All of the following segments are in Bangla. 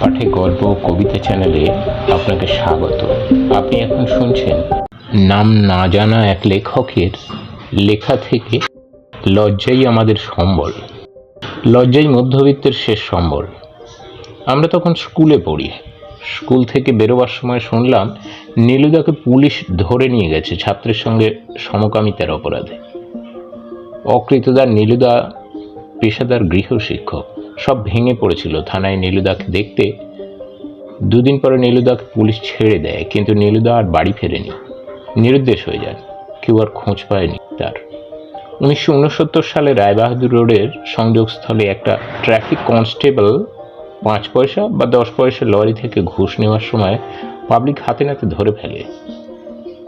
পাঠে গল্প কবিতা চ্যানেলে আপনাকে স্বাগত। আপনি এখন শুনছেন নাম না জানা এক লেখকের লেখা থেকে লজ্জাই আমাদের সম্বল। লজ্জাই মধ্যবিত্তের শেষ সম্বল। আমরা তখন স্কুলে পড়ি। স্কুল থেকে বেরোবার সময় শুনলাম নীলুদাকে পুলিশ ধরে নিয়ে গেছে ছাত্রের সঙ্গে সমকামিতার অপরাধে। অকৃতদার নীলুদা পেশাদার গৃহশিক্ষক। সব ভেঙে পড়েছিল। থানায় নীলুদাকে দেখতে দুদিন পরে নীলুদাকে পুলিশ ছেড়ে দেয়, কিন্তু নীলুদা আর বাড়ি ফেরেনি। নিরুদ্দেশ হয়ে যান কেউ আর খোঁজ পায়নি তার। উনিশশো উনসত্তর সালে রায়বাহাদুর রোডের সংযোগস্থলে একটা ট্রাফিক কনস্টেবল পাঁচ পয়সা বা দশ পয়সা লরি থেকে ঘুষ নেওয়ার সময় পাবলিক হাতে নাতে ধরে ফেলে।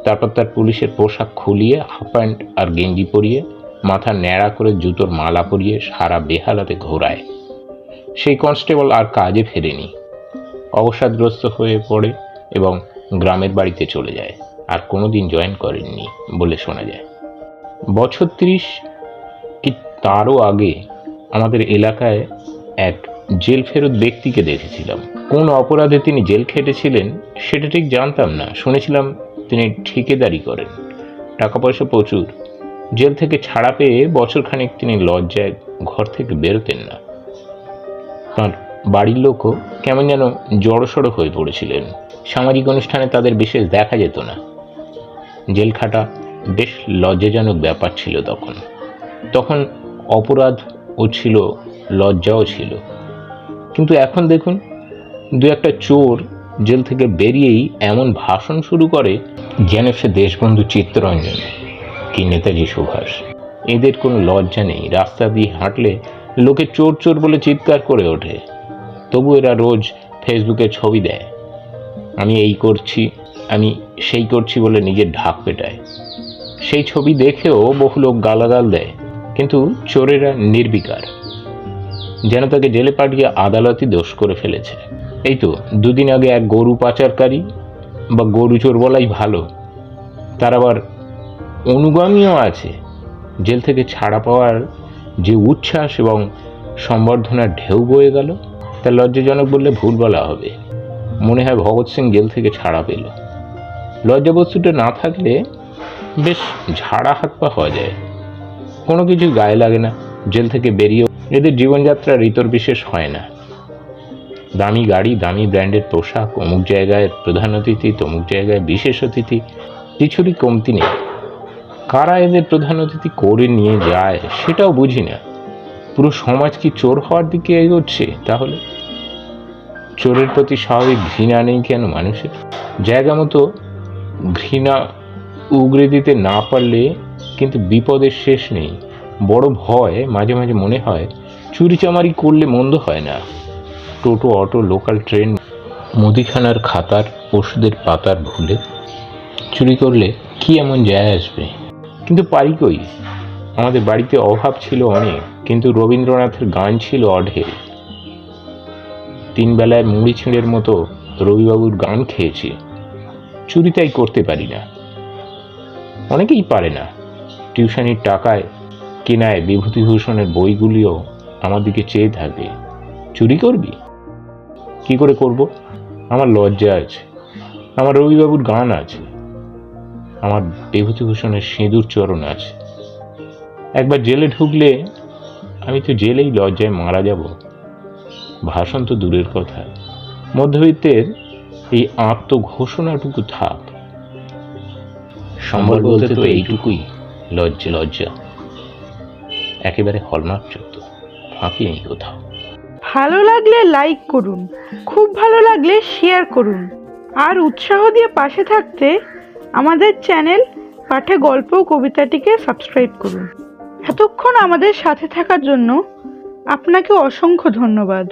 তারপর তার পুলিশের পোশাক খুলিয়ে, হাফ প্যান্ট আর গেঞ্জি পরিয়ে, মাথা ন্যাড়া করে জুতোর মালা পরিয়ে সারা বেহালাতে ঘোরায়। সেই কনস্টেবল আর কাজে ফেরেনি। অবসাদগ্রস্ত হয়ে পড়ে এবং গ্রামের বাড়িতে চলে যায়, আর কোনোদিন জয়েন করেননি বলে শোনা যায়। বছর তিরিশ কি তারও আগে আমাদের এলাকায় এক জেল ফেরত ব্যক্তিকে দেখেছিলাম। কোন অপরাধে তিনি জেল খেটেছিলেন সেটা ঠিক জানতাম না। শুনেছিলাম তিনি ঠিকেদারি করেন। টাকা পয়সা প্রচুর। জেল থেকে ছাড়া পেয়ে বছরখানেক তিনি লজ্জায় ঘর থেকে বেরোতেন না। তাঁর বাড়ির লোকও কেমন যেন জড়সড় হয়ে পড়েছিলেন। সামাজিক অনুষ্ঠানে তাদের বিশেষ দেখা যেত না। জেল খাটা বেশ লজ্জাজনক ব্যাপার ছিল তখন। তখন অপরাধও ছিল, লজ্জাও ছিল। কিন্তু এখন দেখুন, দু একটা চোর জেল থেকে বেরিয়েই এমন ভাষণ শুরু করে যেন সে দেশবন্ধু চিত্তরঞ্জন, কি নেতাজি সুভাষ। এদের কোনো লজ্জা নেই। রাস্তা দিয়ে হাঁটলে লোকে চোর চোর বলে চিৎকার করে ওঠে। তবু এরা রোজ ফেসবুকে ছবি দেয়। আমি এই করছি, আমি সেই করছি বলে নিজের ঢাক পেটায়। সেই ছবি দেখেও বহু লোক গালাগাল দেয়, কিন্তু চোরেরা নির্বিকার। যেন তাকে জেলে পাঠিয়ে আদালতই দোষ করে ফেলেছে। এই তো, দুদিন আগে এক গরু পাচারকারী বা গরু চোর বলাই ভালো। তার আবার অনুগামীও আছে। জেল থেকে ছাড়া পাওয়ার যে উচ্ছ্বাস এবং সম্বর্ধনার ঢেউ বয়ে গেল, তা লজ্জাজনক বললে ভুল বলা হবে। মনে হয় ভগৎ সিং জেল থেকে ছাড়া পেল। লজ্জা বস্তুটা না থাকলে বেশ ঝাড়া হাত পা হওয়া যায়। কোনো কিছু গায়ে লাগে না, জেল থেকে বেরিয়েও। এদের জীবনযাত্রা ঋতর বিশেষ হয় না। দামি গাড়ি, দামি ব্র্যান্ডের পোশাক, অমুক জায়গায় প্রধান অতিথি, তমুক জায়গায় বিশেষ অতিথি, কিছুরই কমতি নেই। কারা এদের প্রধান অতিথি করে নিয়ে যায় সেটাও বুঝি না। পুরো সমাজ কি চোর হওয়ার দিকে এগোচ্ছে তাহলে? চোরের প্রতি স্বাভাবিক ঘৃণা নেই কেন মানুষের? জায়গা মতো ঘৃণা উগরে দিতে না পারলে কিন্তু বিপদের শেষ নেই। বড় ভয় মাঝে মাঝে মনে হয় চুরিচামারি করলে মন্দ হয় না। টোটো, অটো, লোকাল ট্রেন, মুদিখানার খাতার ওষুধের পাতার ভুলে চুরি করলে কি এমন যায় আসবে? কিন্তু পারি কই? আমাদের বাড়িতে অভাব ছিল অনেক, কিন্তু রবীন্দ্রনাথের গান ছিল অঢেল। তিন বেলায় মুড়ি ছিঁড়ের মতো রবিবাবুর গান খেয়েছি। চুরি তাই করতে পারি না। অনেকেই পারে না। টিউশনির টাকায়, কেনায় বিভূতিভূষণের বইগুলিও আমার দিকে চেয়ে থাকে। চুরি করবি? কি করে করব? আমার লজ্জা আছে। আমার রবিবাবুর গান আছে। আমার বিভূতিভূষণের সিঁদুর চরণ আছে। একবার জেলে ঢুকলে আমি তো জেলেই লজ্জায় মারা যাব। ভাষণ তো দূরের কথা। মধ্যবিত্তের এই আত্মঘোষণাটুকু থাক সম্বল বলতে তো এইটুকুই, লজ্জা লজ্জা। একেবারে হলমার্ক চোদ্দ ফাঁকি নেই কোথাও। ভালো লাগলে লাইক করুন, খুব ভালো লাগলে শেয়ার করুন। আর উৎসাহ দিয়ে পাশে থাকতে আমাদের চ্যানেল পাঠে গল্প কবিতাটিকে সাবস্ক্রাইব করুন। এতক্ষণ আমাদের সাথে থাকার জন্য আপনাকে অসংখ্য ধন্যবাদ।